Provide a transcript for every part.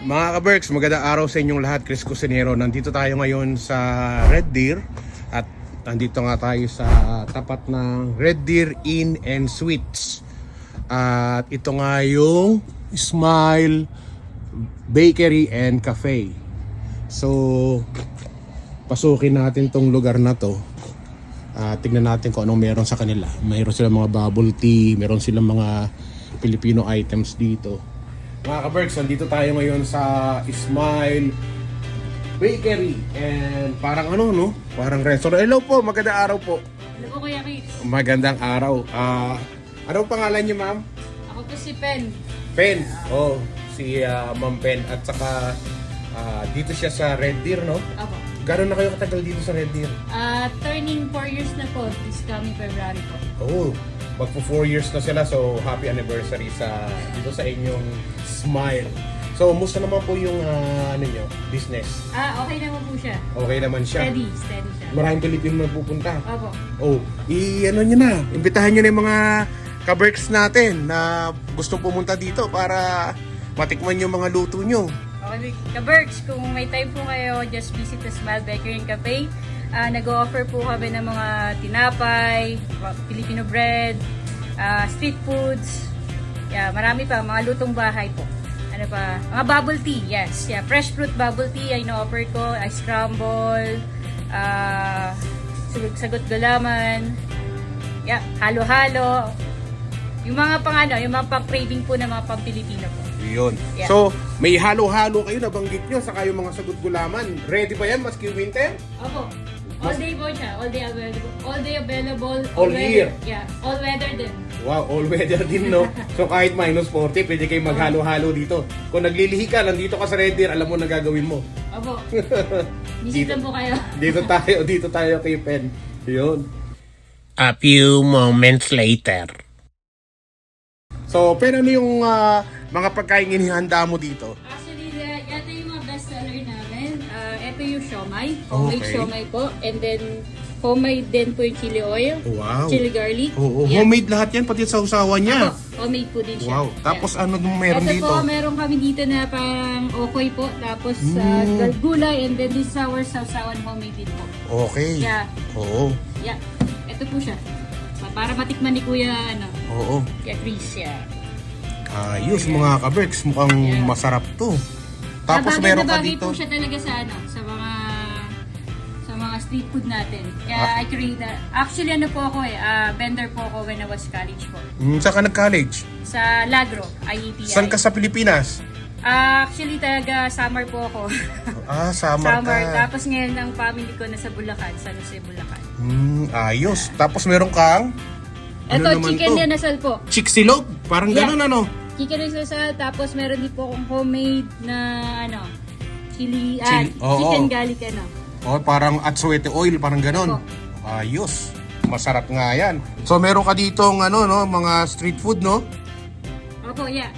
Mga ka-Berks, magandang araw sa inyong lahat. Chris Cusinero. Nandito tayo ngayon sa Red Deer at nandito nga tayo sa tapat ng Red Deer Inn and Suites. At ito nga yung Smile Bakery and Cafe. So, pasukin natin tong lugar na to. Ah, tignan natin kung anong meron sa kanila. Mayroon silang mga bubble tea, meron silang mga Filipino items dito. Mga ka-Berks, nandito tayo ngayon sa Smile Bakery and parang ano no? Parang restaurant. Hello po, magandang araw po. Hello po Kuya Chris. Magandang araw. Ah, anong pangalan niyo, ma'am? Ako po si Pen. Pen. Oh, si ah, Ma'am Pen at saka ah, dito siya sa Red Deer, no? Ako. Gano'n na kayo katagal dito sa Red Deer? Ah, turning 4 years na po this coming February po. Oh, magpo 4 years na sila so happy anniversary sa dito sa inyong Smile. So, musta naman po yung ah, ano nyo, business? Ah, okay naman po siya. Okay naman siya. Steady, steady siya. Maraming Pilipino na pupunta. Opo. Oh, i-ano nyo na, imbitahan nyo na yung mga ka-berks natin na gustong pumunta dito para matikman yung mga luto nyo. Okay, ka-Berks, kung may time po kayo, just visit the Smile Bakery and Cafe. Ah, nag-offer po kami ng mga tinapay, Filipino bread, ah, street foods, yeah, marami pa, mga lutong bahay po. Ano pa? Mga bubble tea, yes. Yeah, fresh fruit bubble tea ay na-offer ko, ice scramble, ah, sagot, sagot gulaman, yeah, halo-halo. Yung mga pang ano, yung mga pang craving po ng mga pang Pilipino po. Yun. Yeah. So, may halo-halo kayo, nabanggit nyo, saka yung mga sagot gulaman. Ready ba yan maski winter? Opo. All day po siya. All day available. All day available. All weather. year. Yeah. All weather din. Wow, all weather din, no? So, kahit minus 40, pwede kayo maghalo-halo dito. Kung naglilihi ka, nandito ka sa Red Deer, alam mo na gagawin mo. Opo. Visit lang po kayo. Dito tayo, dito tayo kay Pen. Yun. A few moments later. So, pero ano yung ah, mga pagkain inihanda mo dito? Siomay. Homemade Okay. siomay po. And then, homemade din po yung chili oil. Wow. Chili garlic. Oo, Yeah. homemade lahat yan, pati sa usawa niya. Opo, homemade po din siya. Wow. Tapos ano nung meron Ito dito? po, meron kami dito na parang okoy po. Tapos uh, Mm. gulay. And then this sour sausawan homemade din po. Okay. Yeah. Oo. Yeah. Ito po siya. Para matikman ni Kuya, ano, Oo. Kuya Chris, yeah. Ayos mga kaberks, mukhang Yeah. masarap to. Tapos Nabagay meron na ka bagay dito. po siya talaga sa ano, sa street food natin. Kaya Ah. I create that. Actually ano po ako eh, ah, vendor po ako when I was college po. Hmm, saan ka nag-college? Sa Lagro, IEPI. Saan ka sa Pilipinas? Ah, actually talaga summer po ako. Ah, summer, summer. ka. Tapos ngayon ang family ko nasa Bulacan, San Jose, Bulacan. Hmm, ayos. Tapos meron kang ano Ito, naman chicken to? dinasal po. Chiksilog? Parang Yeah. ganun ano? Chicken dinasal, tapos meron din po akong homemade na ano, chili, ah, Chili, oo. chicken garlic ano. Oh, parang atsuete oil, parang ganun. Opo. Ayos. Masarap nga yan. So meron ka ditong ano no, mga street food no? Opo, yeah.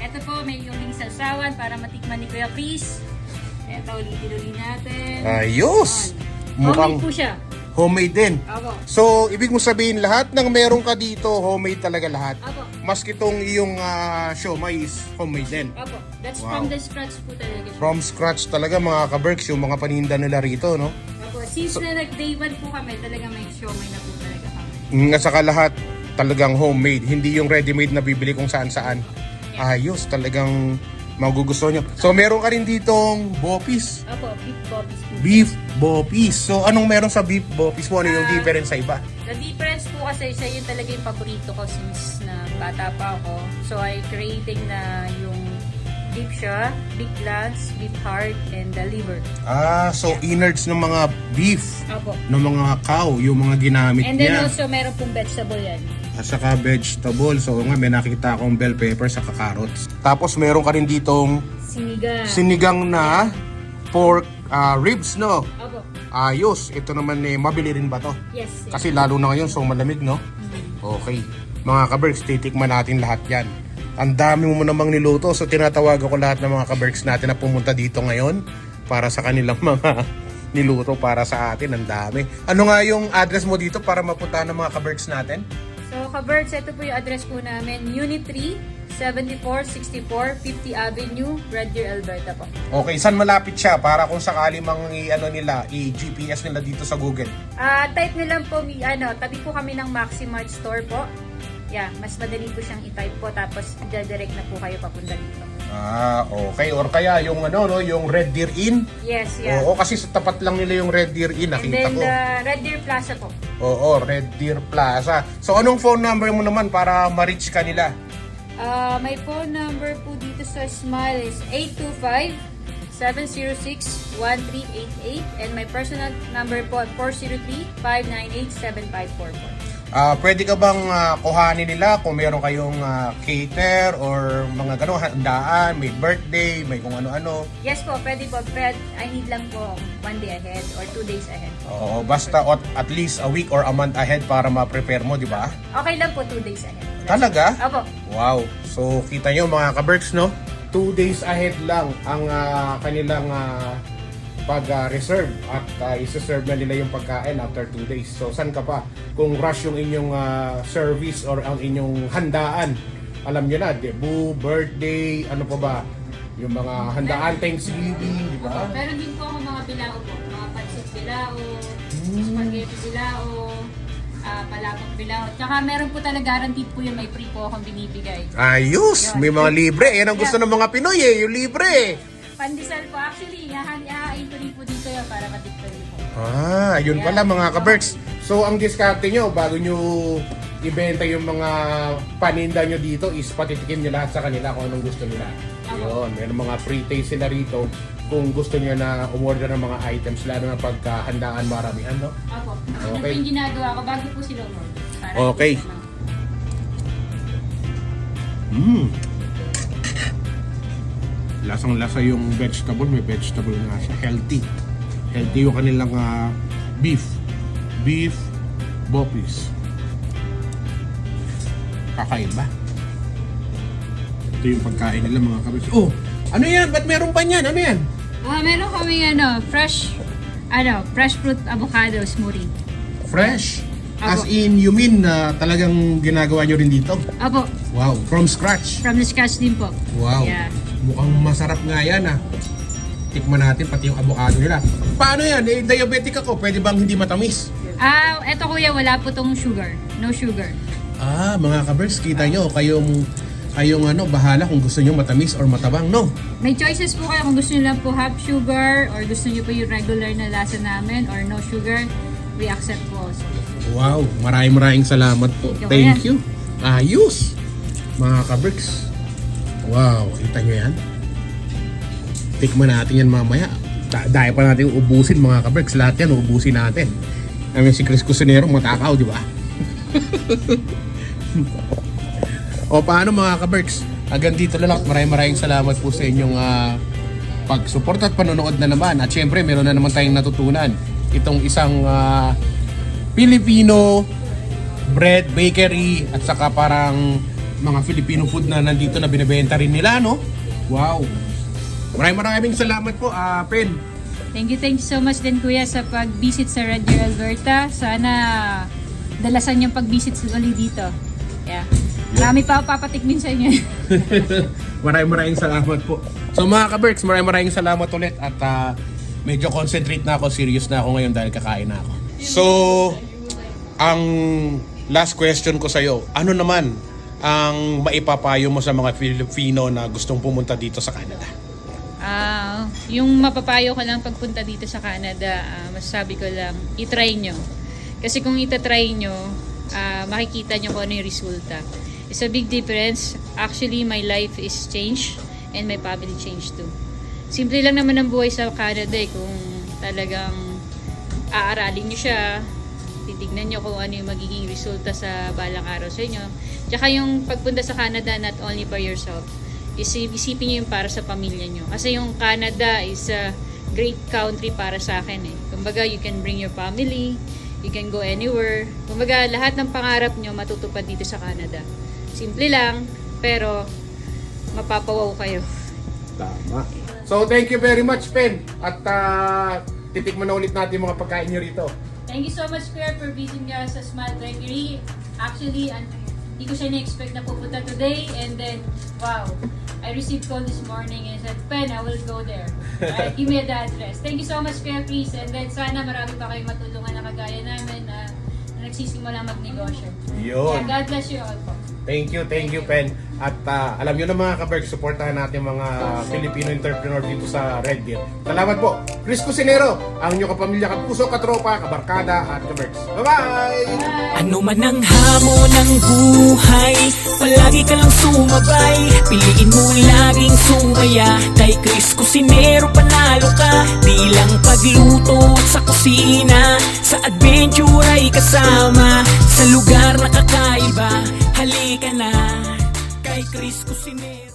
Ito po, may uling salsawan para matikman ni Kuya Chris. Ito, ulitin-uli natin. Ayos. Mukhang Homemade po siya. Homemade din. Opo. So, ibig mo sabihin lahat ng meron ka dito, homemade talaga lahat. Opo. Maski itong iyong uh, siomay is homemade din. Opo. That's Wow. from the scratch po talaga siya. From scratch talaga mga ka-Berks, yung mga paninda nila rito, no? Opo. Since na nag-day one po kami, talaga may siomay na po talaga kami. Mm, At saka lahat talagang homemade, hindi yung ready-made na bibili kung saan-saan. Ayos, talagang magugustuhan nyo. So, meron ka rin ditong bopis. Opo, beef po. Beef bopis. So, anong meron sa beef bopis mo? Ano yung Ah. difference sa iba? The difference po kasi siya yun talaga yung paborito ko since na bata pa ako. So I creating na yung beef siya, beef lungs, beef heart, and the liver. Ah, so innards ng mga beef, Opo. ng mga cow, yung mga ginamit And then niya. also meron pong vegetable yan. At saka vegetable. So nga, may nakita akong bell pepper sa carrots. Tapos meron ka rin ditong Sinigang. sinigang na pork ah, ribs, no? Opo. Ayos. Ito naman eh, mabili rin ba to? Yes. yes. Kasi lalo na ngayon, so malamig, no? Mm. Okay. Mga kaberks, titikman natin lahat yan. Ang dami mo namang niluto. So tinatawag ako lahat ng mga kaberks natin na pumunta dito ngayon para sa kanilang mga niluto para sa atin. Ang dami. Ano nga yung address mo dito para mapunta ng mga kaberks natin? So, Kabergs, ito po yung address po namin. Unit 3, 7464 50 Avenue, Red Deer, Alberta po. Okay, saan malapit siya para kung sakali mang i-ano nila, i-GPS nila dito sa Google? Ah, type nyo lang po, mi- ano, tabi po kami ng Maximart Store po. Yeah, mas madali po siyang i-type po tapos direct na po kayo papunta dito. Ah, okay. Or kaya yung ano, no, yung Red Deer Inn. Yes, yeah. Oo, kasi sa tapat lang nila yung Red Deer Inn, And nakita then, ko. the Red Deer Plaza po. Oo, Red Deer Plaza. So, anong phone number mo naman para ma-reach ka nila? Ah, my phone number po dito sa Smile is 825-706-1388 and my personal number po 403-598-7544. Ah, pwede ka bang ah, kuhanin nila kung meron kayong ah, cater or mga gano'ng handaan, may birthday, may kung ano-ano. Yes po, pwede po. But I need lang po one day ahead or two days ahead. Oo, basta at, at least a week or a month ahead para ma-prepare mo, di ba? Okay lang po, two days ahead. Talaga? Opo. Wow. So, kita nyo mga ka-Berks, no? Two days ahead lang ang ah, kanilang ah, pag-reserve at uh, isa-serve na nila yung pagkain after two days. So, saan ka pa? Kung rush yung inyong ah, service or ang inyong handaan, alam nyo na, debut, birthday, ano pa ba? Yung mga handaan, Thanksgiving, di ba? Meron din po ako mga bilao po. Mga pansit bilao, spaghetti bilao, ah, palapag bilao. Tsaka meron po talaga guaranteed po yung may free po akong binibigay. Ayos! May mga libre. Yan ang gusto ng mga Pinoy eh, yung libre. Pandesal po actually, yahan ihahain ko rin po dito yan para matikto rin po. Ah, yun pala mga ka-Berks. So, ang diskarte nyo, bago nyo ibenta yung mga paninda nyo dito, is patitikim nyo lahat sa kanila kung anong gusto nila. Yun, meron mga free taste sila rito kung gusto nyo na umorder ng mga items, lalo na pagkahandaan maramihan, no? Opo. Okay. Yun po yung ginagawa ko bago po sila umorder. Para Okay. po sa mga- Mmm. Lasang-lasa yung vegetable, may vegetable nga siya. Healthy. Healthy yung kanilang ah, beef. Beef bopis. Kakaiba. Ito yung pagkain nila mga kabis. Oh! Ano yan? Ba't meron pa niyan? Ano yan? Ah, meron kami ano, fresh ano, fresh fruit avocado smoothie. Fresh. As Apo. in, you mean na talagang ginagawa nyo rin dito? Apo, Wow, from scratch. from the scratch din po. Wow. Yeah. Mukhang masarap nga yan ah. Tikman natin pati yung avocado nila. Paano yan? Eh, diabetic ako. Pwede bang hindi matamis? Ah, eto kuya, wala po tong sugar. No sugar. Ah, mga kabers, kita nyo. Kayong, kayong ano, bahala kung gusto nyo matamis or matabang, no? May choices po kayo kung gusto niyo lang po half sugar or gusto niyo po yung regular na lasa namin or no sugar. We accept po also. Wow, maraming maraming salamat po. Thank you. Ayos! Mga kabricks. Wow, kita nyo yan? Tikman natin yan mamaya. Da- dahil pa natin ubusin mga kabricks. Lahat yan ubusin natin. Kami si Chris Cusinero, matakaw, di ba? o paano mga kabricks? Hanggang dito na lang. Maraming maraming salamat po sa inyong ah, pagsuporta at panonood na naman. At syempre, meron na naman tayong natutunan. Itong isang ah, Filipino bread bakery at saka parang mga Filipino food na nandito na binebenta rin nila, no? Wow! Maraming maraming salamat po, ah, Pen. Thank you, thank you so much din kuya sa pag-visit sa Deer, Alberta. Sana dalasan yung pag-visit sa ulit dito. Yeah. Marami pa papatikmin sa inyo. maraming maraming salamat po. So mga ka-Berks, maraming maraming salamat ulit at ah, medyo concentrate na ako, serious na ako ngayon dahil kakain na ako. So, ang last question ko sa'yo, ano naman ang maipapayo mo sa mga Filipino na gustong pumunta dito sa Canada? Ah, yung mapapayo ko lang pagpunta dito sa Canada, ah, masasabi ko lang, itry nyo. Kasi kung itatry nyo, ah, makikita nyo kung ano yung resulta. It's a big difference. Actually, my life is changed and my family changed too. Simple lang naman ang buhay sa Canada eh, kung talagang aaralin nyo siya, titignan nyo kung ano yung magiging resulta sa balang araw sa inyo. Tsaka yung pagpunta sa Canada, not only for yourself, isip, isipin nyo yung para sa pamilya nyo. Kasi yung Canada is a great country para sa akin eh. Kumbaga, you can bring your family, you can go anywhere. Kumbaga, lahat ng pangarap nyo matutupad dito sa Canada. Simple lang, pero mapapawaw kayo. Tama. So, thank you very much, Pen. At ah, titikman na ulit natin mga pagkain nyo rito. Thank you so much, Kuya, for visiting us sa Smile Bakery. Actually, hindi ko siya na-expect na pupunta today. And then, wow, I received call this morning and said, Pen, I will go there. Alright, give me the address. Thank you so much, Kuya Chris. And then, sana marami pa kayong matulungan na kagaya namin na, na nagsisimula magnegosyo. Yun. Yeah, God bless you all po. Thank you, thank you, Pen. At ah, alam nyo na mga kaberg, supportahan natin mga Filipino entrepreneur dito sa Red Deer. Salamat po. Chris Cusinero, ang inyong kapamilya, kapuso, katropa, kabarkada, at kabergs. Bye-bye! Ano man ang hamon ng buhay Palagi ka lang sumabay Piliin mo laging sumaya Kay Chris Cusinero panalo ka Di lang pagluto at sa kusina Sa adventure ay kasama Sa lugar na kakaiba Halika na. Kay Chris Cusinero